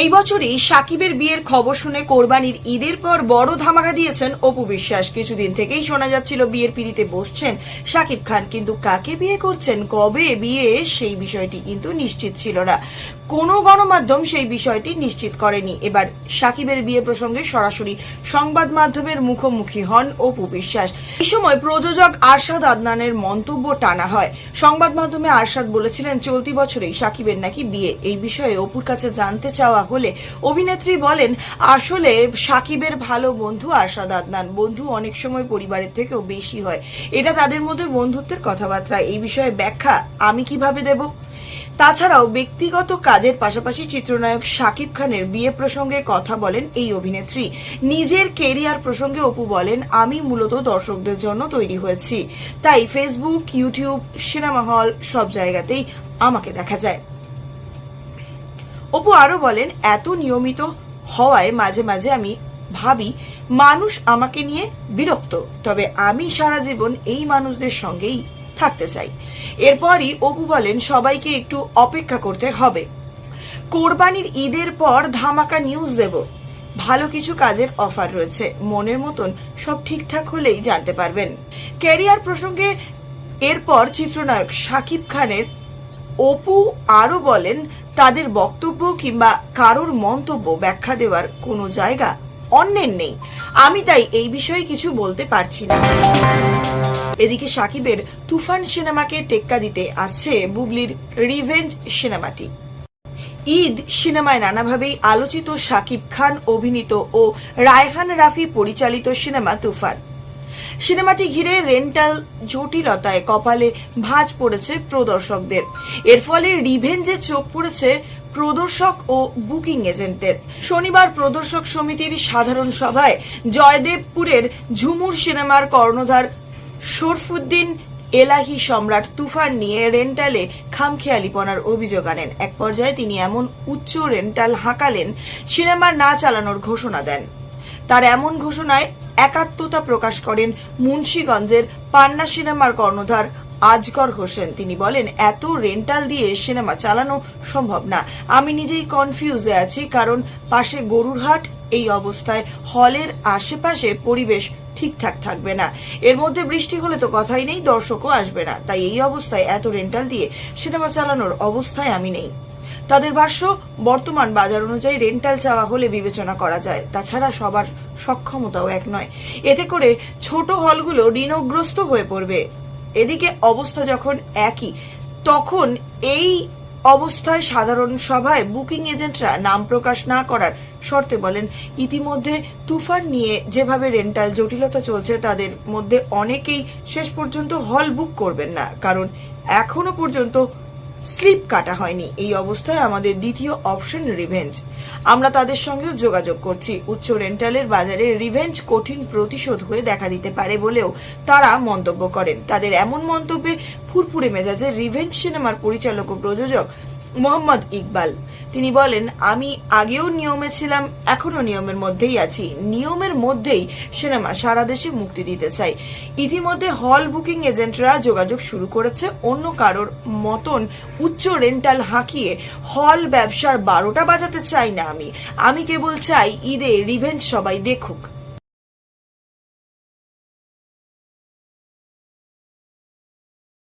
এই বছরই সাকিবের বিয়ের খবর শুনে কোরবানির ঈদের পর বড় ধামাকা দিয়েছেন অপু বিশ্বাস। কিছুদিন থেকেই শোনা যাচ্ছিল বিয়ের পিড়িতে বসছেন সাকিব খান, কিন্তু কাকে বিয়ে করছেন, কবে বিয়ে, সেই বিষয়টি কিন্তু নিশ্চিত ছিল না। কোনো গণমাধ্যম সেই বিষয়টি নিশ্চিত করেনি। এবার সাকিবের বিয়ে প্রসঙ্গে সরাসরি সংবাদ মাধ্যমের মুখোমুখি হন অপু বিশ্বাস। এই সময় প্রযোজক আরশাদ আদনানের মন্তব্য টানা হয়। সংবাদ মাধ্যমে আরশাদ বলেছিলেন, চলতি বছরেই সাকিবের নাকি বিয়ে। এই বিষয়ে অপুর কাছে জানতে চাওয়া হলে অভিনেত্রী বলেন, আসলে সাকিবের ভালো বন্ধু আরশাদ আদনান। বন্ধু অনেক সময় পরিবারের থেকেও বেশি হয়। এটা তাদের মধ্যে বন্ধুত্বের কথাবার্তা। এই বিষয়ে ব্যাখ্যা আমি কীভাবে দেব? তাছাড়াও ব্যক্তিগত কাজের পাশাপাশি চিত্রনায়ক শাকিব খানের বিয়ে প্রসঙ্গে কথা বলেন এই অভিনেত্রী। নিজের কেরিয়ার প্রসঙ্গে অপু বলেন, আমি মূলত দর্শকদের জন্য তৈরি হয়েছি। তাই ফেসবুক ইউটিউব সিনেমা হল সব জায়গাতেই আমাকে দেখা যায়। অপু আরও বলেন, এত নিয়মিত হওয়ায় মাঝে মাঝে আমি ভাবি মানুষ আমাকে নিয়ে বিরক্ত, তবে আমি সারা জীবন এই মানুষদের সঙ্গেই থাকতে চাই। এরপরই অপু বলেন, সবাইকে একটু অপেক্ষা করতে হবে। কোরবানির ঈদের পর ধামাকা নিউজ দেব। ভালো কিছু কাজের অফার রয়েছে। মনের মতন সব ঠিকঠাক হলেই জানতে পারবেন। ক্যারিয়ার প্রসঙ্গে এরপর চিত্রনায়ক শাকিব খানের অপু আরও বলেন, তাদের বক্তব্য কিংবা কারোর মন্তব্য ব্যাখ্যা দেওয়ার কোনো জায়গা অন্যের নেই। আমি তাই এই বিষয়ে কিছু বলতে পারছি না। এদিকে সাকিবের তুফান সিনেমাকে টেক্কা দিতে আসছে বুবলির রিভেঞ্জ সিনেমাটি। ঈদ সিনেমায় নানাভাবেই আলোচিত সাকিব খান, অভিনীত ও রায়হান রাফি পরিচালিত সিনেমা তুফান। সিনেমাটি ঘিরে রেন্টাল জটিলতায় কপালে ভাঁজ পড়েছে প্রদর্শকদের। এর ফলে রিভেঞ্জে চোখ পড়েছে প্রদর্শক ও বুকিং এজেন্টদের। শনিবার প্রদর্শক সমিতির সাধারণ সভায় জয়দেবপুরের ঝুমুর সিনেমার কর্ণধার শরফুদ্দিন এলাহি সম্রাট তুফান নিয়ে রেন্টালে খামখেয়ালিপনার অভিযোগ আনেন। এক পর্যায়ে তিনি এমন উচ্চ রেন্টাল হাঁকালেন, সিনেমা না চালানোর ঘোষণা দেন। তার এমন ঘোষণায় একাত্মতা প্রকাশ করেন মুন্সীগঞ্জের পান্না সিনেমার কর্ণধার আজগর হোসেন। তিনি বলেন, এত রেন্টাল দিয়ে সিনেমা চালানো সম্ভব না। আমি নিজেই কনফিউজে আছি, কারণ পাশে গরুরহাট, এই অবস্থায় হলের আশেপাশে পরিবেশ ঠিকঠাক থাকবে না। এর মধ্যে বৃষ্টি হলে তো কথাই নেই, দর্শকও আসবে না। তাই এই অবস্থায় এত রেন্টাল দিয়ে সিনেমা চালানোর অবস্থায় আমি নেই। তাদের ভাষ্য, বর্তমান বাজার অনুযায়ী রেন্টাল চাওয়া হলে বিবেচনা করা যায়। তাছাড়া সবার সক্ষমতাও এক নয়। এতে করে ছোট হলগুলো ঋণগ্রস্ত হয়ে পড়বে। এদিকে অবস্থা যখন একই, তখন এই অবস্থায় সাধারণ সভায় বুকিং এজেন্টরা নাম প্রকাশ না করার শর্তে বলেন, ইতিমধ্যে তুফান নিয়ে যেভাবে রেন্টাল জটিলতা চলছে, তাদের মধ্যে অনেকেই শেষ পর্যন্ত হল বুক করবেন না। কারণ এখনও পর্যন্ত স্লিপ কাটা হয়নি। এই অবস্থায় আমাদের দ্বিতীয় অপশন রিভেঞ্জ আমরা তাদের সঙ্গেও যোগাযোগ করছি। উচ্চ রেন্টালের বাজারে রিভেঞ্জ কঠিন প্রতিশোধ হয়ে দেখা দিতে পারে বলেও তারা মন্তব্য করেন। তাদের এমন মন্তব্যে ফুরফুরে মেজাজে রিভেঞ্জ সিনেমার পরিচালক ও প্রযোজক মোহাম্মদ ইকবাল। তিনি বলেন, আমি আগেও নিয়মে ছিলাম, এখনও নিয়মের মধ্যেই আছি। নিয়মের মধ্যেই সিনেমা সারা দেশে মুক্তি দিতে চাই। ইতিমধ্যে হল বুকিং এজেন্টরা যোগাযোগ শুরু করেছে। অন্য কারোর মতন উচ্চ রেন্টাল হাঁকিয়ে হল ব্যবসার বারোটা বাজাতে চাই না আমি। আমি কেবল চাই ঈদে রিভেঞ্জ সবাই দেখুক।